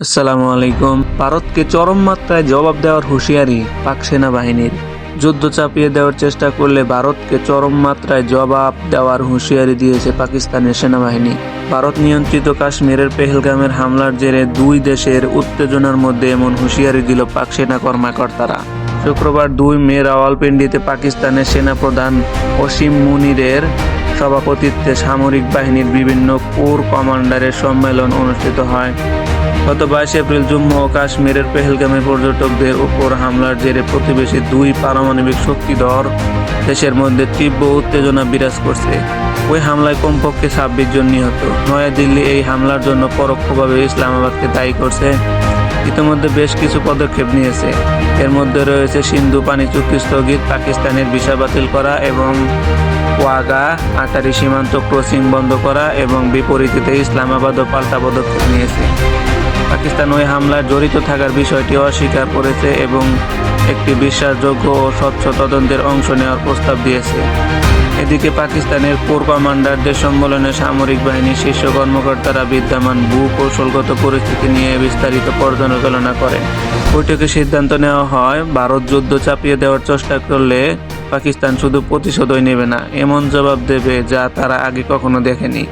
আসসালামু আলাইকুম। ভারতকে চরম মাত্রায় জবাব দেওয়ার হুঁশিয়ারি পাক সেনাবাহিনীর। যুদ্ধ চাপিয়ে দেওয়ার চেষ্টা করলে ভারতকে চরম মাত্রায় জবাব দেওয়ার হুঁশিয়ারি দিয়েছে পাকিস্তানের সেনাবাহিনী। ভারত নিয়ন্ত্রিত কাশ্মীরের পেহেলগামের হামলার জেরে দুই দেশের উত্তেজনার মধ্যে এমন হুঁশিয়ারি দিল পাক সেনা কর্মকর্তারা। শুক্রবার দুই মে রাওয়ালপিন্ডিতে পাকিস্তানের সেনাপ্রধান অসীম মুনিরের সভাপতিত্বে সামরিক বাহিনীর বিভিন্ন কোর কমান্ডারের সম্মেলন অনুষ্ঠিত হয়। গত বাইশ এপ্রিল জম্মু ও কাশ্মীরের পেহেলগামে পর্যটকদের উপর হামলার জেরে প্রতিবেশী দুই পারমাণবিক শক্তিধর দেশের মধ্যে তীব্র উত্তেজনা বিরাজ করছে। ওই হামলায় কমপক্ষে ছাব্বিশ জন নিহত। নয়াদিল্লি এই হামলার জন্য পরোক্ষভাবে ইসলামাবাদকে দায়ী করছে। ইতিমধ্যে বেশ কিছু পদক্ষেপ নিয়েছে। এর মধ্যে রয়েছে সিন্ধু পানি চুক্তি স্থগিত, পাকিস্তানের ভিসা বাতিল করা এবং ওয়াগা আটারি সীমান্ত ক্রসিং বন্ধ করা এবং বিপরীতে ইসলামাবাদও পাল্টা পদক্ষেপ নিয়েছে। পাকিস্তান ওই হামলায় জড়িত থাকার বিষয়টি অস্বীকার করেছে এবং একটি বিশ্বাসযোগ্য ও স্বচ্ছ তদন্তের অংশ নেওয়ার প্রস্তাব দিয়েছে। এদিকে পাকিস্তানের কোর কমান্ডারদের সম্মেলনে সামরিক বাহিনীর শীর্ষ কর্মকর্তারা বিদ্যমান ভূ কৌশলগত পরিস্থিতি নিয়ে বিস্তারিত পর্যালোচনা করেন। বৈঠকে সিদ্ধান্ত নেওয়া হয়, ভারত যুদ্ধ চাপিয়ে দেওয়ার চেষ্টা করলে পাকিস্তান শুধু প্রতিশোধই নেবে না, এমন জবাব দেবে যা তারা আগে কখনো দেখেনি।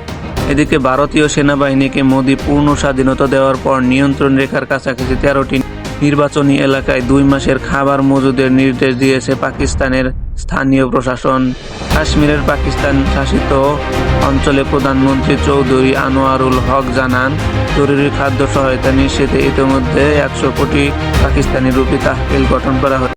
এদিকে ভারতীয় সেনাবাহিনীকে মোদী পূর্ণ স্বাধীনতা দেওয়ার পর নিয়ন্ত্রণ রেখার কাছাকাছি তেরোটি নির্বাচনী এলাকায় দুই মাসের খাবার মজুদের নির্দেশ দিয়েছে পাকিস্তানের স্থানীয় প্রশাসন। কাশ্মীরের পাকিস্তান শাসিত অঞ্চলে প্রধানমন্ত্রী চৌধুরী আনোয়ারুল হক জানান, জরুরি খাদ্য সহায়তা নিশ্চিতে ইতিমধ্যে একশো কোটি পাকিস্তানি রুপি তাহবিল গঠন করা হয়েছে।